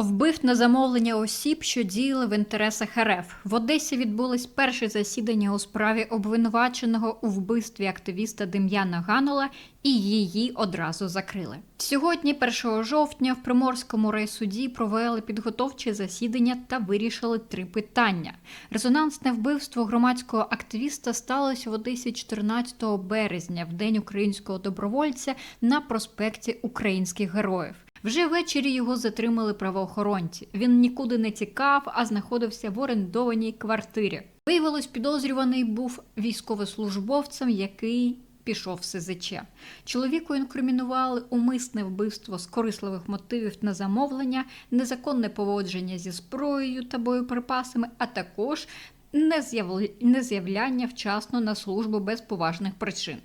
Вбив на замовлення осіб, що діяли в інтересах РФ. В Одесі відбулось перше засідання у справі обвинуваченого у вбивстві активіста Дем'яна Ганула, і її одразу закрили. Сьогодні, 1 жовтня, в Приморському райсуді провели підготовче засідання та вирішили три питання. Резонансне вбивство громадського активіста сталося в Одесі 14 березня, в день українського добровольця на проспекті Українських героїв. Вже ввечері його затримали правоохоронці. Він нікуди не тікав, а знаходився в орендованій квартирі. Виявилось, підозрюваний був військовослужбовцем, який пішов в СЗЧ. Чоловіку інкримінували умисне вбивство з корисливих мотивів на замовлення, незаконне поводження зі зброєю та боєприпасами, а також нез'явля- нез'являння вчасно на службу без поважних причин.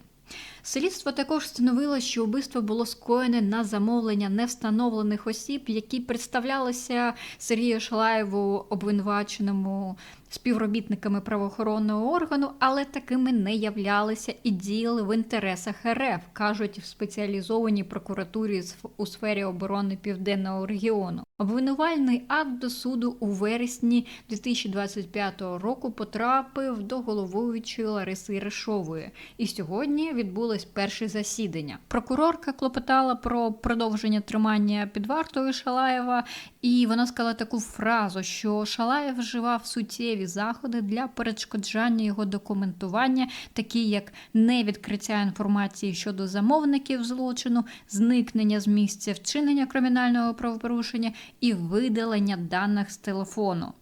Слідство також встановило, що вбивство було скоєне на замовлення невстановлених осіб, які представлялися Сергію Шалаєву обвинуваченому співробітниками правоохоронного органу, але такими не являлися і діяли в інтересах РФ, кажуть в спеціалізованій прокуратурі у сфері оборони Південного регіону. Обвинувальний акт до суду у вересні 2025 року потрапив до головуючої Лариси Решової, і сьогодні відбулось перше засідання. Прокурорка клопотала про продовження тримання під вартою Шалаєва, і вона сказала таку фразу, що Шалаєв вживав суттєві заходи для перешкоджання його документування, такі як невідкриття інформації щодо замовників злочину, зникнення з місця вчинення кримінального правопорушення і видалення даних з телефону.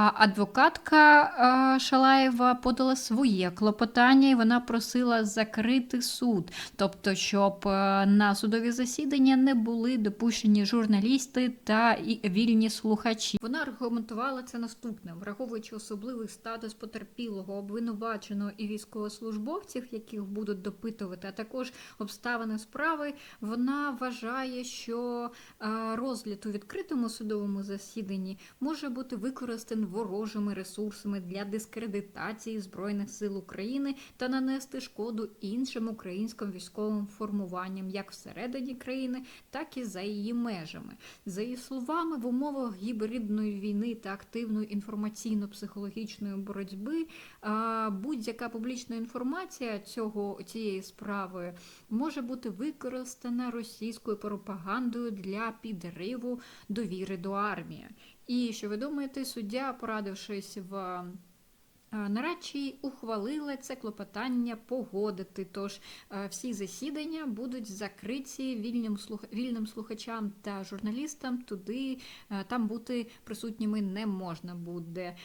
А адвокатка е, Шалаєва подала своє клопотання, і вона просила закрити суд, тобто, щоб е, на судові засідання не були допущені журналісти та і вільні слухачі. Вона аргументувала це наступним, враховуючи особливий статус потерпілого, обвинуваченого і військовослужбовців, яких будуть допитувати, а також обставини справи. Вона вважає, що е, розгляд у відкритому судовому засіданні може бути використаний ворожими ресурсами для дискредитації Збройних сил України та нанести шкоду іншим українським військовим формуванням як всередині країни, так і за її межами. За її словами, в умовах гібридної війни та активної інформаційно-психологічної боротьби будь-яка публічна інформація цього цієї справи може бути використана російською пропагандою для підриву довіри до армії. І що ви думаєте, суддя, порадившись в е, нарадчій, ухвалила це клопотання погодити. Тож е, всі засідання будуть закриті вільним вільним слухачам та журналістам. Туди е, там бути присутніми не можна буде.